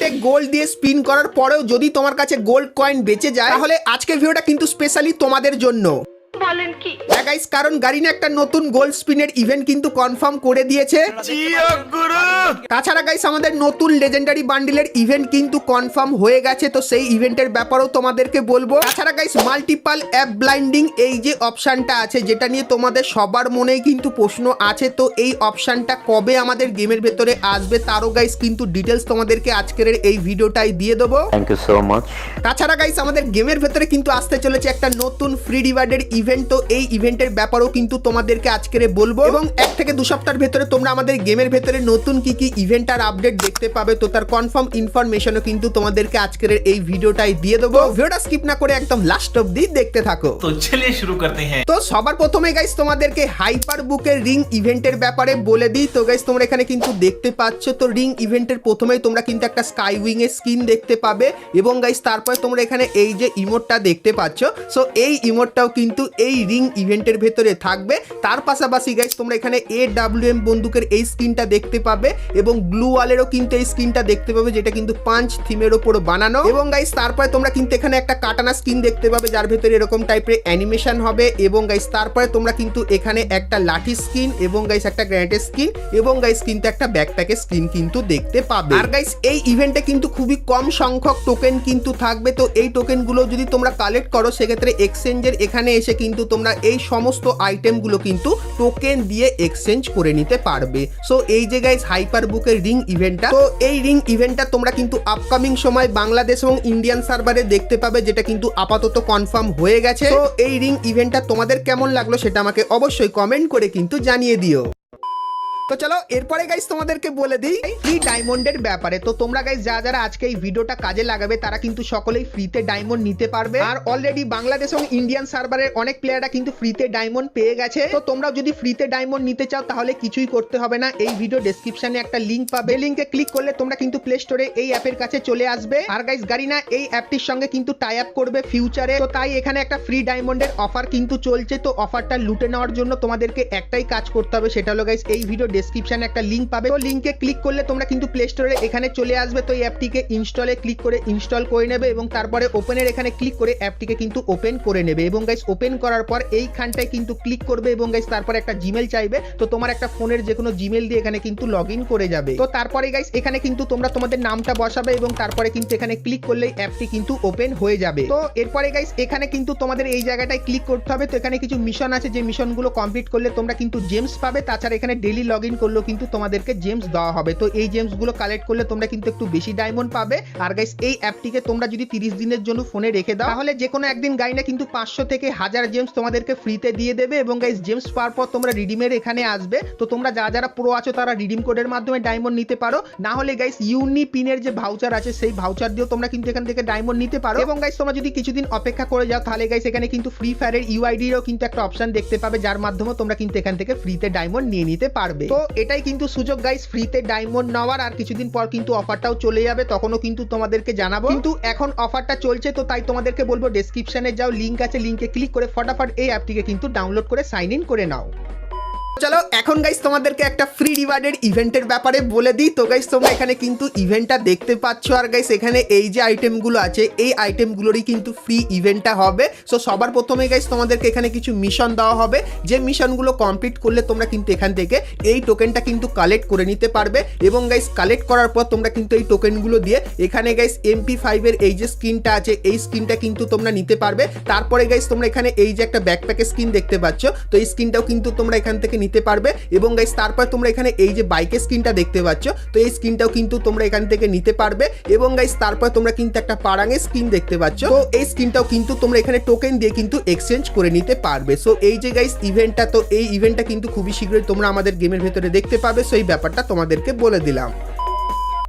ইভেন্টে গোল্ড দিয়ে স্পিন করার পরেও যদি তোমার কাছে গোল্ড কয়েন বেঁচে যায়, তাহলে আজকের ভিডিওটা কিন্তু স্পেশালি তোমাদের জন্য। বলেন কি? হ্যাঁ গাইস কারণ গাড়িনে একটা নতুন গোল্ড স্পিনের ইভেন্ট কিন্তু কনফার্ম করে দিয়েছে। তাছাড়া গাইস আমাদের নতুন লেজেন্ডারি বান্ডিলের ইভেন্ট কিন্তু কনফার্ম হয়ে গেছে তো সেই ইভেন্টের ব্যাপারেও তোমাদেরকে বলব। তাছাড়া গাইস মাল্টিপাল অ্যাপ ব্লাইন্ডিং এই যে অপশনটা আছে যেটা নিয়ে তোমাদের সবার মনেই কিন্তু প্রশ্ন আছে তো এই অপশনটা কবে আমাদের গেমের ভেতরে আসবে তারও গাইস কিন্তু ডিটেলস তোমাদেরকে আজকের এই ভিডিওটাই দিয়ে দেবো। Thank you so much. তাছাড়া গাইস আমাদের গেমের ভেতরে কিন্তু আসতে চলেছে একটা নতুন ফ্রি ডিভাইডের ইভেন্ট ইভেন্ট তো এই ইভেন্টের ব্যাপারেও কিন্তু তোমাদেরকে আজকের বলব। এবং এক থেকে দু সপ্তাহের ভেতরে তোমরা আমাদের গেমের ভেতরে নতুন কি কি ইভেন্ট আর আপডেট দেখতে পাবে তো তার কনফার্ম ইনফরমেশনও কিন্তু তোমাদেরকে আজকের এই ভিডিওটাই দিয়ে দেবো। ভিডিওটা স্কিপ না করে একদম লাস্ট অবধি দেখতে থাকো। তো চলে শুরু করতে হ্যাঁ। তো সবার প্রথমে গাইস তোমাদেরকে হাইপার বুকের রিং ইভেন্টের ব্যাপারে বলে দিই। তো গাইস তোমরা এখানে কিন্তু দেখতে পাচ্ছ তো রিং ইভেন্টের প্রথমেই তোমরা কিন্তু একটা স্কাই উইং এর স্কিন দেখতে পাবে। এবং গাইস তারপরে তোমরা এখানে এই যে ইমোটটা দেখতে পাচ্ছ। সো এই ইমোটটাও কিন্তু এই রিং ইভেন্টের ভেতরে থাকবে। তার পাশাপাশি গাইস তোমরা এখানে এ ডাব্লিউ এম বন্দুকের এই স্ক্রিনটা দেখতে পাবে এবং ব্লু ওয়ালেরও কিন্তু এই স্কিনটা দেখতে পাবে, যেটা কিন্তু পাঁচ থিমের ওপর বানানো। এবং গাইস তারপরে তোমরা কিন্তু এখানে একটা কাটানা স্কিন দেখতে পাবে, যার ভেতরে এরকম টাইপের অ্যানিমেশন হবে। এবং গাইস তারপরে তোমরা কিন্তু এখানে একটা লাঠি স্কিন এবং গাইস একটা গ্র্যানেটের স্কিন এবং গাইস কিন্তু একটা ব্যাকপ্যাকের স্ক্রিন কিন্তু দেখতে পাবে। আর গাইস এই ইভেন্টে কিন্তু খুবই কম সংখ্যক টোকেন কিন্তু থাকবে। তো এই টোকেনগুলো যদি তোমরা কালেক্ট করো, সেক্ষেত্রে এক্সচেঞ্জের এখানে এসে কিন্তু তোমরা এই সমস্ত আইটেমগুলো কিন্তু টোকেন দিয়ে এক্সচেঞ্জ করে নিতে পারবে। সো এই যে গাইস হাইপার বুকের রিং ইভেন্টটা তো এই রিং ইভেন্টটা তোমরা কিন্তু আপকামিং সময় বাংলাদেশ এবং ইন্ডিয়ান সার্ভারে দেখতে পাবে, যেটা কিন্তু আপাতত কনফার্ম হয়ে গেছে। তো এই রিং ইভেন্টটা তোমাদের কেমন লাগল সেটা আমাকে অবশ্যই কমেন্ট করে কিন্তু জানিয়ে দিও। তো চলো, এরপরে গাইস তোমাদেরকে বলে দিই ফ্রি ডায়মন্ডের ব্যাপারে। তো তোমরা গাইস যা যারা আজকে এই ভিডিওটা কাজে লাগাবে, তারা কিন্তু সকলেই ফ্রিতে ডায়মন্ড নিতে পারবে। আর অলরেডি বাংলাদেশ এবং ইন্ডিয়ান সার্ভারের অনেক প্লেয়াররা কিন্তু ফ্রিতে ডায়মন্ড পেয়ে গেছে। তো তোমরা যদি ফ্রিতে ডায়মন্ড নিতে চাও, তাহলে কিছুই করতে হবে না। এই ভিডিও ডেসক্রিপশনে একটা লিংক পাবে। লিংকে ক্লিক করলে তোমরা কিন্তু প্লে স্টোরে এই অ্যাপের কাছে চলে আসবে। আর গাইস গাড়িনা, এই অ্যাপটির সঙ্গে কিন্তু টাই আপ করবে ফিউচারে তো তাই এখানে একটা ফ্রি ডায়মন্ডের অফার কিন্তু চলছে। তো অফারটা লুটে নেওয়ার জন্য তোমাদেরকে একটাই কাজ করতে হবে, সেটা হলো গাইস এই ভিডিও ডেসক্রিপশনে একটা লিংক পাবে। তো লিংকে ক্লিক করলে তোমরা কিন্তু প্লে স্টোরে এখানে চলে আসবে। তো এই অ্যাপটিকে ইনস্টলে ক্লিক করে ইনস্টল করে নেবে এবং তারপরে ওপেনের এখানে ক্লিক করে অ্যাপটিকে কিন্তু ওপেন করে নেবে। এবং গাইস ওপেন করার পর এইখানটায় কিন্তু ক্লিক করবে এবং গাইস তারপরে একটা জিমেল চাইবে। তো তোমার একটা ফোনের যে কোনো জিমেল দিয়ে এখানে কিন্তু লগ করে যাবে। তো তারপরে গাইস এখানে কিন্তু তোমরা তোমাদের নামটা বসাবে এবং তারপরে কিন্তু এখানে ক্লিক করলেই অ্যাপটি কিন্তু ওপেন হয়ে যাবে। তো এরপরে গাইস এখানে কিন্তু তোমাদের এই জায়গাটায় ক্লিক করতে হবে। তো এখানে কিছু মিশন আছে। যে মিশনগুলো কমপ্লিট করলে তোমরা কিন্তু জেমস পাবে। তাছাড়া এখানে ডেলি লগ ইন করলেও কিন্তু তোমাদেরকে জেমস দেওয়া হবে। তো এই জেমসগুলো কালেক্ট করলে তোমরা কিন্তু একটু বেশি ডায়মন্ড পাবে। আর গাইস এই অ্যাপটিকে তোমরা যদি তিরিশ দিনের জন্য ফোনে রেখে দাও, তাহলে যে কোনো একদিন গাইনা কিন্তু পাঁচশো থেকে হাজার জেমস তোমাদেরকে ফ্রিতে দিয়ে দেবে এবং গাইস জেমস পাওয়ার পর তোমরা রিডিমের এখানে আসবে। তো তোমরা যারা যারা প্রো আছো, তারা রিডিম কোডের মাধ্যমে ডায়মন্ড নিতে পারো। না হলে গাইস ইউনি পিনের যে ভাউচার আছে, সেই ভাউচার দিয়েও তোমরা কিন্তু এখান থেকে ডায়মন্ড নিতে পারো। এবং গাইস তোমরা যদি কিছুদিন অপেক্ষা করে যাও, তাহলে গাইস এখানে কিন্তু ফ্রি ফায়ারের ইউআইডিরও কিন্তু একটা অপশন দেখতে পাবে, যার মাধ্যমে তোমরা কিন্তু এখান থেকে ফ্রিতে ডায়মন্ড নিয়ে নিতে পারবে। তো এটাই কিন্তু সুযোগ গাইস ফ্রিতে ডায়মন্ড নেওয়ার আর কিছুদিন পর কিন্তু অফারটাও চলে যাবে, তখনও কিন্তু তোমাদেরকে জানাব। কিন্তু এখন অফারটা চলছে, তো তাই তোমাদেরকে বলব ডেসক্রিপশনে যাও লিঙ্ক আছে লিঙ্কে ক্লিক করে ফটাফট এই অ্যাপটিকে কিন্তু ডাউনলোড করে সাইন ইন করে নাও। চলো, এখন গাইস তোমাদেরকে একটা ফ্রি রিওয়ার্ডের ইভেন্টের ব্যাপারে বলে দিই। তো গাইস তোমরা এখানে কিন্তু ইভেন্টটা দেখতে পাচ্ছ। আর গাইস এখানে এই যে আইটেমগুলো আছে, এই আইটেমগুলোরই কিন্তু ফ্রি ইভেন্টটা হবে। সো সবার প্রথমে গাইস তোমাদেরকে এখানে কিছু মিশন দেওয়া হবে। যে মিশনগুলো কমপ্লিট করলে তোমরা কিন্তু এখান থেকে এই টোকেনটা কিন্তু কালেক্ট করে নিতে পারবে। এবং গাইস কালেক্ট করার পর তোমরা কিন্তু এই টোকেনগুলো দিয়ে এখানে গাইস এমপি ফাইভের এই যে স্কিনটা আছে, এই স্কিনটা কিন্তু তোমরা নিতে পারবে। তারপরে গাইস তোমরা এখানে এই যে একটা ব্যাকপ্যাকের স্কিন দেখতে পাচ্ছ। তো এই স্কিনটাও কিন্তু তোমরা এখান থেকে নিতে পারবে। এবং গাইস তারপর তোমরা এখানে এই যে বাইকের স্কিনটা দেখতে পাচ্ছ, তো এই স্কিনটাও কিন্তু তোমরা এখান থেকে নিতে পারবে। এবং গাইস তারপর তোমরা কিন্তু একটা পারাঙের স্ক্রিন দেখতে পাচ্ছ। তো এই স্কিনটাও কিন্তু তোমরা এখানে টোকেন দিয়ে কিন্তু এক্সচেঞ্জ করে নিতে পারবে। সো এই যে গাইস ইভেন্টটা তো এই ইভেন্টটা কিন্তু খুবই শীঘ্রই তোমরা আমাদের গেমের ভেতরে দেখতে পাবে। সো এই ব্যাপারটা তোমাদেরকে বলে দিলাম।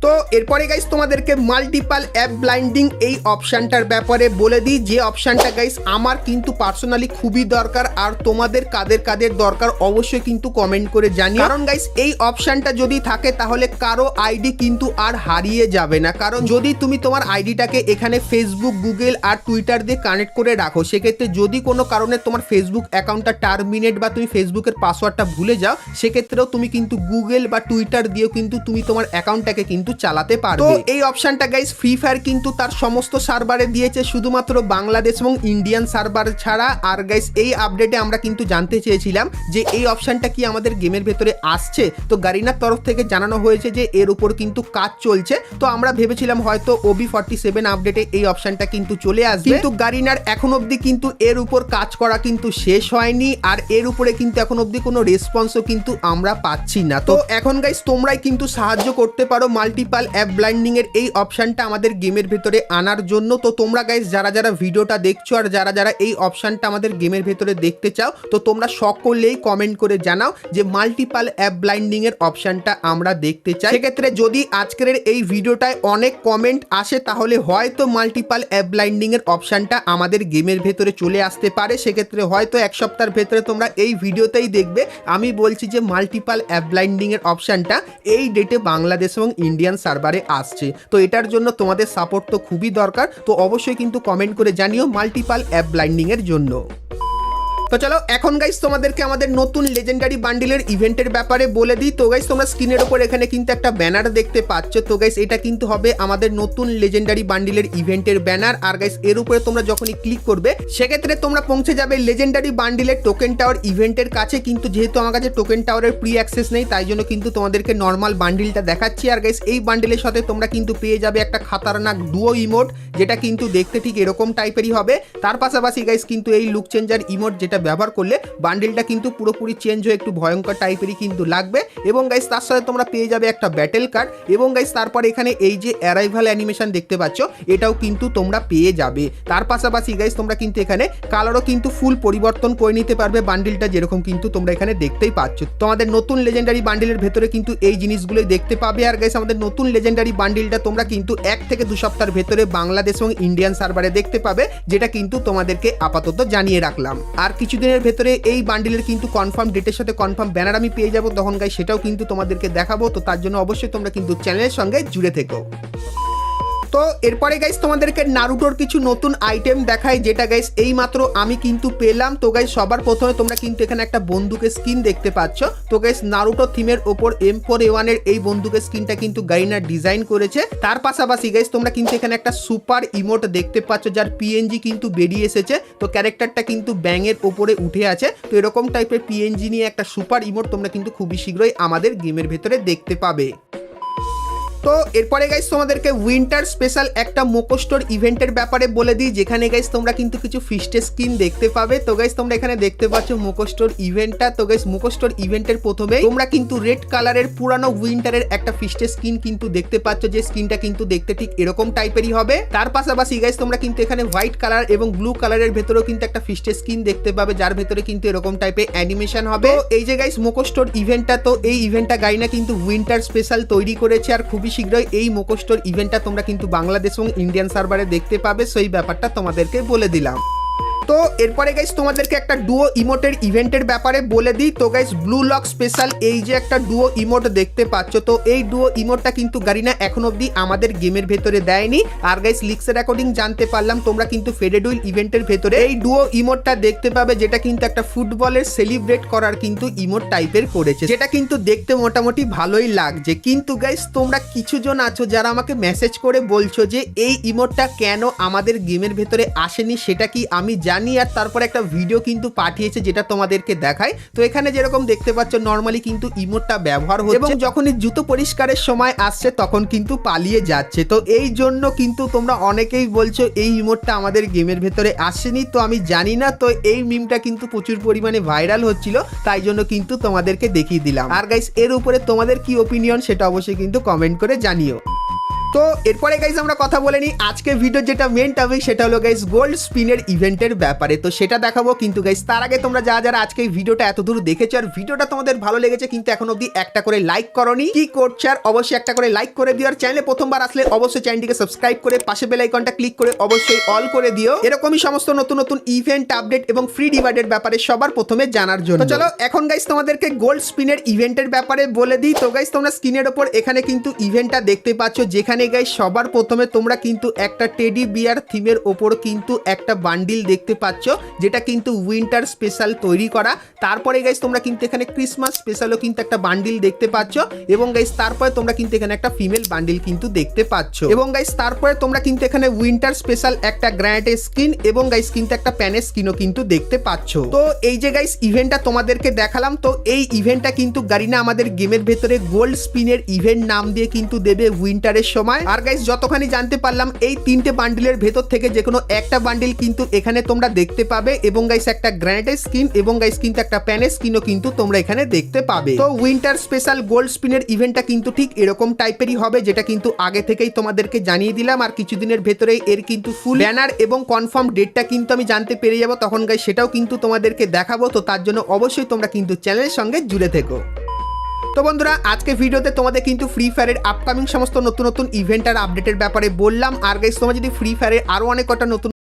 তো এরপরে গাইস তোমাদেরকে মাল্টিপাল অ্যাপ ব্লাইন্ডিং এই অপশানটার ব্যাপারে বলে দিই। যে অপশানটা গাইস আমার কিন্তু পার্সোনালি খুবই দরকার আর তোমাদের কাদের কাদের দরকার অবশ্যই কিন্তু কমেন্ট করে জানি কারণ গাইস এই অপশানটা যদি থাকে তাহলে কারও আইডি কিন্তু আর হারিয়ে যাবে না। কারণ যদি তুমি তোমার আইডিটাকে এখানে ফেসবুক গুগল আর টুইটার দিয়ে কানেক্ট করে রাখো, সেক্ষেত্রে যদি কোনো কারণে তোমার ফেসবুক অ্যাকাউন্টটা টার্মিনেট বা তুমি ফেসবুকের পাসওয়ার্ডটা ভুলে যাও, সেক্ষেত্রেও তুমি কিন্তু গুগল বা টুইটার দিয়েও কিন্তু তুমি তোমার অ্যাকাউন্টটাকে কিন্তু কিন্তু চালাতে পারবে। তো এই অপশনটা গাইস ফ্রি ফায়ার কিন্তু তার সমস্ত সার্ভারে দিয়েছে শুধুমাত্র বাংলাদেশ এবং ইন্ডিয়ান সার্ভার ছাড়া। আর গাইস এই আপডেটে আমরা কিন্তু জানতে চেয়েছিলাম যে এই অপশনটা কি আমাদের গেমের ভেতরে আসছে। তো গারিনার তরফ থেকে জানানো হয়েছে যে এর উপর কিন্তু কাজ চলছে। তো আমরা ভেবেছিলাম হয়তো ওবি ফর্টি সেভেন আপডেটে এই অপশনটা কিন্তু চলে আসবে। কিন্তু গারিনার এখন অবধি কিন্তু এর উপর কাজ করা কিন্তু শেষ হয়নি। আর এর উপরে কিন্তু এখন অবধি কোনো রেসপন্সও কিন্তু আমরা পাচ্ছি না। তো এখন গাইস তোমরাই কিন্তু সাহায্য করতে পারো মাল্টিপাল অ্যাপ ব্লাইন্ডিং এর এই অপশনটা আমাদের গেমের ভেতরে আনার জন্য। তো তোমরা গাইস যারা যারা ভিডিওটা দেখছ আর যারা যারা এই অপশনটা আমাদের গেমের ভেতরে দেখতে চাও, তো তোমরা সকলেই কমেন্ট করে জানাও যে মাল্টিপাল অ্যাপ ব্লাইন্ডিং এর অপশনটা আমরা দেখতে চাই। সেক্ষেত্রে যদি আজকের এই ভিডিওটায় অনেক কমেন্ট আসে, তাহলে হয়তো মাল্টিপাল অ্যাপ ব্লাইন্ডিং এর অপশনটা আমাদের গেমের ভেতরে চলে আসতে পারে। সেক্ষেত্রে হয়তো এক সপ্তাহের ভেতরে তোমরা এই ভিডিওতেই দেখবে। আমি বলছি যে মাল্টিপাল অ্যাপ ব্লাইন্ডিং এর অপশনটা এই ডেটে বাংলাদেশ এবং ইন্ডিয়ান সার্ভারে আসছে। তো এটার জন্য তোমাদের সাপোর্ট তো খুবই দরকার। তো অবশ্যই কিন্তু কমেন্ট করে জানিও মাল্টিপাল অ্যাপ ব্লাইন্ডিং এর জন্য। তো চলো, এখন গাইস তোমাদেরকে আমাদের নতুন লেজেন্ডারি বান্ডিলের ইভেন্টের ব্যাপারে বলে দিই। তো গাইস তোমরা স্ক্রিনের উপর এখানে কিন্তু একটা ব্যানার দেখতে পাচ্ছ। তো গাইস এটা কিন্তু হবে আমাদের নতুন লেজেন্ডারি বান্ডিলের ইভেন্টের ব্যানার আর গাইস এর উপরে তোমরা যখনই ক্লিক করবে, সেক্ষেত্রে তোমরা পৌঁছে যাবে লেজেন্ডারি বান্ডিলের টোকেন টাওয়ার ইভেন্টের কাছে। কিন্তু যেহেতু আমার কাছে টোকেন টাওয়ারের প্রি অ্যাক্সেস নেই, তাই জন্য কিন্তু তোমাদেরকে নর্মাল বান্ডিলটা দেখাচ্ছি। আর গাইস এই বান্ডিলের সাথে তোমরা কিন্তু পেয়ে যাবে একটা খাতারনাক ডুয়ো ইমোট যেটা কিন্তু দেখতে ঠিক এরকম টাইপেরই হবে। তার পাশাপাশি গাইস কিন্তু এই লুক চেঞ্জার ইমোট যেটা ব্যবহার করলে বান্ডিলটা কিন্তু পুরোপুরি চেঞ্জ হয়ে একটু ভয়ঙ্কর টাইপেরই কিন্তু লাগবে। এবং গাইস তার সাথে তোমরা পেয়ে যাবে একটা ব্যাটেল কার্ড এবং গাইস তারপর এখানে এই যে অ্যারাইভাল অ্যানিমেশন দেখতে পাচ্ছ, এটাও কিন্তু তোমরা পেয়ে যাবে। তার পাশাপাশি গাইস তোমরা কিন্তু এখানে কালারও কিন্তু ফুল পরিবর্তন করে নিতে পারবে বান্ডিলটা যেরকম কিন্তু তোমরা এখানে দেখতেই পাচ্ছ। তোমাদের নতুন লেজেন্ডারি বান্ডিলের ভেতরে কিন্তু এই জিনিসগুলোই দেখতে পাবে। আর গাইস আমাদের নতুন লেজেন্ডারি বান্ডিলটা তোমরা কিন্তু এক থেকে দু সপ্তাহের ভেতরে বাংলাদেশ এবং ইন্ডিয়ান সার্ভারে দেখতে পাবে, যেটা কিন্তু তোমাদেরকে আপাতত জানিয়ে রাখলাম। আর কিছুদিনের ভেতরে এই বান্ডিলের কিন্তু কনফার্ম ডেটের সাথে কনফার্ম ব্যানার আমি পেয়ে যাব। তখন গাই সেটাও কিন্তু তোমাদেরকে দেখাবো। তো তার জন্য অবশ্যই তোমরা কিন্তু চ্যানেলের সঙ্গে জুড়ে থেকো। তো এরপরে গাইস তোমাদেরকে নারুটোর কিছু নতুন আইটেম দেখাই, যেটা গাইস এই মাত্র আমি কিন্তু পেলাম। তো গাইস সবার প্রথমে তোমরা কিন্তু এখানে একটা বন্দুকের স্কিন দেখতে পাচ্ছ। তো গাইস নারুটো থিমের ওপর এম ফোর এ ওয়ানের এই বন্দুকের স্কিনটা কিন্তু গাইনার ডিজাইন করেছে। তার পাশাপাশি গাইস তোমরা কিন্তু এখানে একটা সুপার ইমোট দেখতে পাচ্ছ, যার পিএনজি কিন্তু বেরিয়ে এসেছে। তো ক্যারেক্টারটা কিন্তু ব্যাঙের ওপরে উঠে আছে। তো এরকম টাইপের পিএনজি নিয়ে একটা সুপার ইমোট তোমরা কিন্তু খুবই শীঘ্রই আমাদের গেমের ভেতরে দেখতে পাবে। তো এরপরে গাইস তোমাদেরকে উইন্টার স্পেশাল একটা মোকোস্টোর ইভেন্টের ব্যাপারে বলে দিই, যেখানে গাইস তোমরা কিন্তু কিছু ফিস্টের স্কিন দেখতে পাবে। তো গাইস তোমরা এখানে দেখতে পাচ্ছ মোকোস্টোর ইভেন্টটা তো গাইস মোকোস্টোর ইভেন্টের প্রথমে তোমরা কিন্তু রেড কালারের পুরানো উইন্টারের একটা ফিস্টের স্কিন কিন্তু দেখতে পাচ্ছ, যে স্কিনটা কিন্তু দেখতে ঠিক এরকম টাইপেরই হবে। তার পাশাপাশি গাইস তোমরা কিন্তু এখানে হোয়াইট কালার এবং ব্লু কালারের ভেতরেও কিন্তু একটা ফিস্টের স্কিন দেখতে পাবে, যার ভেতরে কিন্তু এরকম টাইপের অ্যানিমেশন হবে। এই যে গাইস মোকোস্টোর ইভেন্টটা তো এই ইভেন্টটা গাইনা কিন্তু উইন্টার স্পেশাল তৈরি করেছে আর খুবই শীঘ্রই এই মুখোশটোর ইভেন্টটা তোমরা কিন্তু বাংলাদেশ এবং ইন্ডিয়ান সার্ভারে দেখতে পাবে। সেই ব্যাপারটা তোমাদেরকে বলে দিলাম। তো এরপরে গাইস তোমাদেরকে একটা ডুয়ো ইমোটের ইভেন্টের ব্যাপারে বলে দিই। তো গাইস ব্লু লক স্পেশাল এই যে একটা ডুয়ো ইমোট দেখতে পাচ্ছ, তো এই ডুয়ো ইমোটটা কিন্তু গারিনা এখন অবধি আমাদের গেমের ভেতরে দেয়নি। আর গাইস লিক্সের অ্যাকর্ডিং জানতে পারলাম, তোমরা কিন্তু ফেডেডুইল ইভেন্টের ভেতরে এই ডুয়ো ইমোটটা দেখতে পাবে, যেটা কিন্তু একটা ফুটবলের সেলিব্রেট করার কিন্তু ইমোট টাইপের করেছে। যেটা কিন্তু দেখতে মোটামুটি ভালোই লাগছে। কিন্তু গাইস তোমরা কিছু জন আছো যারা আমাকে মেসেজ করে বলছো যে, এই ইমোটটা কেন আমাদের গেমের ভেতরে আসেনি, সেটা কি আমি জানি? আর তারপরে একটা ভিডিও কিন্তু পাঠিয়েছে যেটা তোমাদেরকে দেখায়। তো এখানে যেরকম দেখতে পাচ্ছ নর্মালি কিন্তু ইমোটটা ব্যবহার হচ্ছে। এবং যখনই জুতো পরিষ্কারের সময় আসছে, তখন কিন্তু পালিয়ে যাচ্ছে। তো এই জন্য কিন্তু তোমরা অনেকেই বলছো, এই ইমোটটা আমাদের গেমের ভেতরে আসেনি। তো আমি জানি না, তো এই মিমটা কিন্তু প্রচুর পরিমাণে ভাইরাল হচ্ছিল, তাই জন্য কিন্তু তোমাদেরকে দেখিয়ে দিলাম। আর গাইস এর উপরে তোমাদের কি ওপিনিয়ন সেটা অবশ্যই কিন্তু কমেন্ট করে জানিও। তো এরপরে গাইজ আমরা কথা বলে নিই। আজকে ভিডিও যেটা মেন টপিক সেটা হলো গাইজ গোল্ড স্পিনের ইভেন্টের ব্যাপারে। তো সেটা দেখাবো কিন্তু গাইজ তার আগে তোমরা যারা যারা আজকে ভিডিওটা এত দূর দেখেছ আর ভিডিওটা তোমাদের ভালো লেগেছে কিন্তু এখন অবধি একটা করে লাইক করনি, কি করছে আর অবশ্যই একটা করে লাইক করে দিও। আর চ্যানেলে প্রথমবার আসলে অবশ্যই চ্যানেলটিকে সাবস্ক্রাইব করে, পাশে বেল আইকনটা ক্লিক করে অবশ্যই অল করে দিও। এরকমই সমস্ত নতুন নতুন ইভেন্ট আপডেট এবং ফ্রি ডিভাইডের ব্যাপারে সবার প্রথমে জানার জন্য। চলো এখন গাইজ তোমাদেরকে গোল্ড স্পিনের ইভেন্টের ব্যাপারে বলে দিই। তো গাইজ তোমরা স্ক্রিনের ওপর এখানে কিন্তু ইভেন্টটা দেখতে পাচ্ছ, যেখানে এখানে গাইস সবার প্রথমে তোমরা কিন্তু একটা টেডি বিয়ার থিমের ওপর কিন্তু একটা বান্ডিল দেখতে পাচ্ছ, যেটা কিন্তু উইন্টার স্পেশাল তৈরি করা। তারপরে গাইস তোমরা কিন্তু এখানে ক্রিসমাস স্পেশালও কিন্তু একটা বান্ডিল দেখতে পাচ্ছ এবং গাইস তারপরে তোমরা কিন্তু এখানে একটা ফিমেল বান্ডিল কিন্তু দেখতে পাচ্ছ। এবং গাইস তারপরে তোমরা কিন্তু এখানে উইন্টার স্পেশাল একটা গ্র্যান্ড স্কিন এবং গাইস কিন্তু একটা প্যানের স্কিনও কিন্তু দেখতে পাচ্ছ। তো এই যে গাইস ইভেন্টটা তোমাদেরকে দেখালাম, তো এই ইভেন্টটা কিন্তু গারিনা আমাদের গেমের ভেতরে গোল্ড স্পিনের ইভেন্ট নাম দিয়ে কিন্তু দেবে উইন্টারের সময়। আর গাইস যতখানি জানতে পারলাম, এই তিনটে বান্ডিলের ভেতর থেকে যে কোনো একটা বান্ডিল কিন্তু এখানে তোমরা দেখতে পাবে এবং গাইস একটা গ্র্যান্ডের স্কিন এবং গাইস কিন্তু একটা প্যানের স্কিনও কিন্তু তোমরা এখানে দেখতে পাবে। তো উইন্টার স্পেশাল গোল্ড স্পিনের ইভেন্টটা কিন্তু ঠিক এরকম টাইপেরই হবে, যেটা কিন্তু আগে থেকেই তোমাদেরকে জানিয়ে দিলাম। আর কিছুদিনের ভেতরেই এর কিন্তু ফুল ব্যানার এবং কনফার্ম ডেটটা কিন্তু আমি জানতে পেরে যাব। তখন গাইস সেটাও কিন্তু তোমাদেরকে দেখাবো। তো তার জন্য অবশ্যই তোমরা কিন্তু চ্যানেলের সঙ্গে জুড়ে থেকো। তো বন্ধুরা আজকে ভিডিওতে তোমাদের কিন্তু ফ্রি ফায়ারের আপকামিং সমস্ত নতুন নতুন ইভেন্ট আর আপডেটের ব্যাপারে বললাম। আর গাইস তোমরা যদি ফ্রি ফায়ারের আরও অনেক কটা নতুন